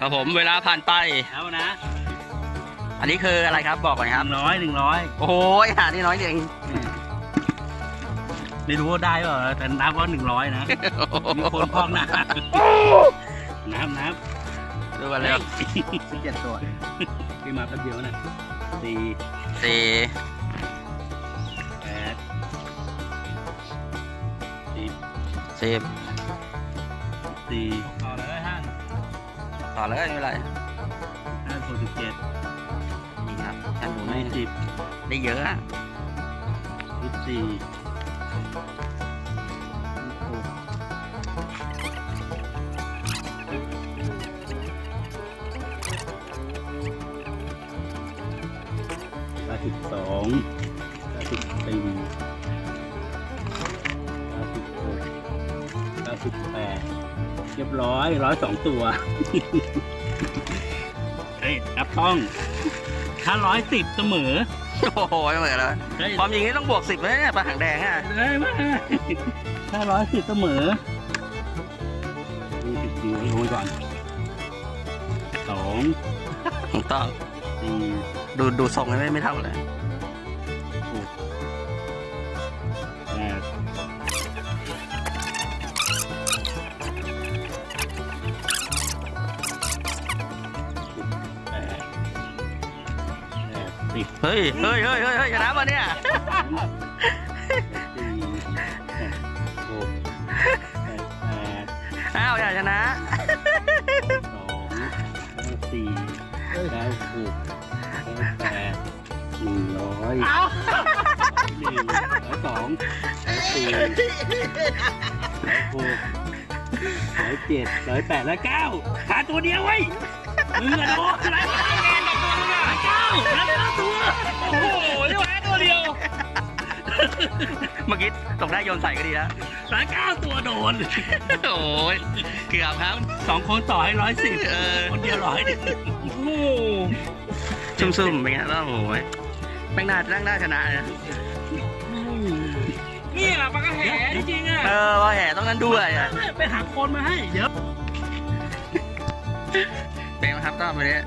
ครับผมเวลาผ่านไป เอานะอันนี้คืออะไรครับบอกก่อนหครับ นึ่งร้อยหนึ่งร้อยโอ้โหหานี่น้อยจริงไม่รู้ว่าได้เปล่าแต่นับว่าหนึ่งร้อยนะมีคนพอกน้ำน้ำน้ำดูกันเร็วเจ็ดตัวพี่มาแป๊บเดียวนะสี่สี่แปดสิบสิบสี่ต่อเลยห้า ต่อเลยไม่เป็นไรห้าหกสิบเจ็ดนี่ครับท่านหมูยี่นี่สิบได้เยอะอะยี่สิบสี่หกแปดสิบสองแปดสิบสี่แปดสิบหกแปดสิบแปด เรียบร้อยร้อยสองตัวเฮ้ยนับต้อง ถ้าร้อยสิบเสมอโอ้โหไม่เหมือนเลยเฮ้ยความจริงนี่ต้องบวกสิบเลยเนี่ยปลาหางแดงอะได้ไหมถ้าร้อยสิบเสมอดูสิบดูไว้โอ้ยก่อนสองถูกต้องสี่ดูดูทรงไม่ไม่เท่าเลย สิบเฮ้ยเฮ้ยเฮ้ยเฮ้ยเฮ้ยชนะมาเนี่ยสี่แปดหกแปดแปดอ้าวอย่าชนะสองแล้วสี่แล้วหกแล้วแปดหนึ่งร้อยหนึ่งแล้วสองแล้วสี่แล้วหกแล้วเจ็ดแล้วแปดแล้วเก้าขาตัวเดียวไว้ยมึงอะโดนอะไรวะแมนดอกตัวนึงอะเก้าแล้วเก้าตัว โอ้โหนี่หว่าตัวเดียว เมื่อกี้ตกได้โยนใส่ก็ดีแล้วแล้วเก้าตัวโดน โอ้ยเกือบครับสองคนต่อให้ร้อยสิบเออคนเดียวร้อยหนึ่งโอ้โหซุ่มๆเป็นไงแล้วโอ้ยแม่งน่านั่งน่าชนะนะเนี่ยปลากระแหจริงๆอะเออว่าแห่ต้องนั้นด้วยอะไปหาคนมาให้เยอะเป็นไหมครับต้อมไปเนี่ย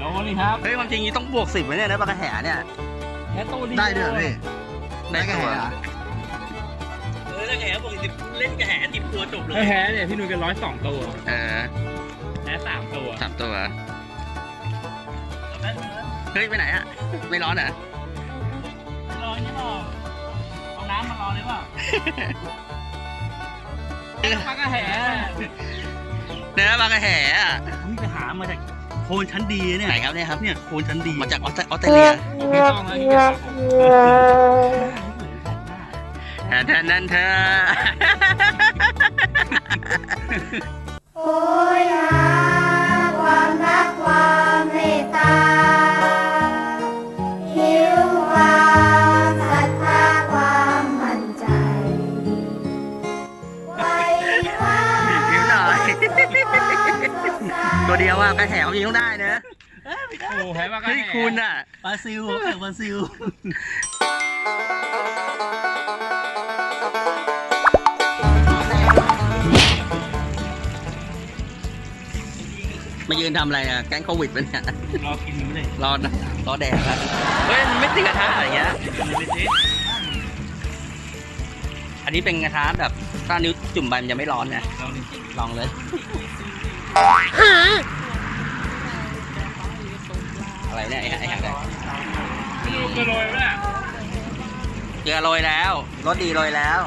โดนนี่ครับเฮ้ยความจริงต้องบวกสิบไว้เนี่ยนะปลากระแห่เนี่ยแค่ตัวนี้ได้ด้วยเหรอพี่ได้ตัวเออแล้วแหปกติเล่นกระแหติดตัวจบเลยถ้าแพ้เนี่ยพี่นุ้ยก็ร้อยสองตัวเออแพ้สามตัวสามตัวเฮ้ยไปไหนอะไม่ร้อนเหรอะรอนี่เปล่าเอาน้ำมารอเลยเปล่าปลากระแหเนื้อปลากระแห่อะนี่ไปหามาจากโคนชั้นดีเนี่ยไหนครับเนี่ยครับเนี่ยโคนชั้นดีมาจากออสเตรออสเตรเลียไม่ต้องแล้วที่จะแทนแทนนั่นเธอโหยหาความรัก ตัวเดียวอะกระแห่เขายิงต้องได้นะโอ้แพ้ปลากระเฮ้ยแหคุณอะ ปลาซิวเออปลาซิว มายืนทำอะไรอะ แก๊งโควิดปะเนี่ยรอกินอยู่เลยรอนะรอแดดอะเฮ้ยมันไม่ติดกระทะอะไรเงี้ย อันนี้เป็นกระทะแบบถ้านิ้วจุ่มไปมันจะไม่ร้อนนะ ลองเลย อะไรเนี่ยไอ้ไอ้หางแดงพี่นุ้ยก็โรยแล้วเกลือโรยแล้วรสดีโรยแล้ว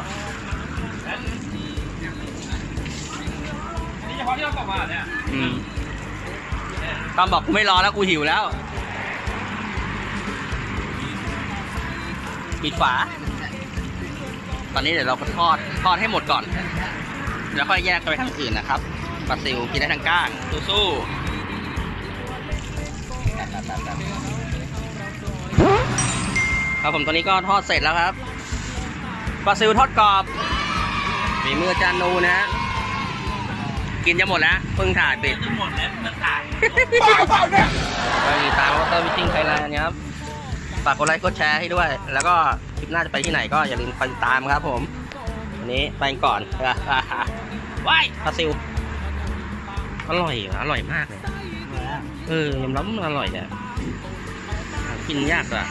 นี่เฉพาะที่เราตกมาเนี่ยอืมตอมบอกกูไม่รอแล้วกูหิวแล้วปิดฝา ตอนนี้เดี๋ยวเราก็ทอดทอดให้หมดก่อน แล้วค่อยแยกไปทางอื่นนะครับ ปลาซิวกินได้ทั้งก้างสู้ๆครับผมตอนนี้ก็ทอดเสร็จแล้วครับปลาซิวทอดกรอบฝีมืออาจานนูนะฮะกินจะหมดแล้วเพิ่งถ่ายปิดจะหมดแล้วมันตายไปติดตามวอเตอร์วิชิงไทยแลนด์นะครับฝากกดไลค์กดแชร์ให้ด้วย แล้วก็คลิปหน้าจะไปที่ไหนก็อย่าลืมคอยติดตามครับผม วันนี้ไปก่อนว้ายปลาซิว อร่อยว่ะอร่อยมากเลยเออยอมรับว่ามันอร่อยแหละหากินยากอะ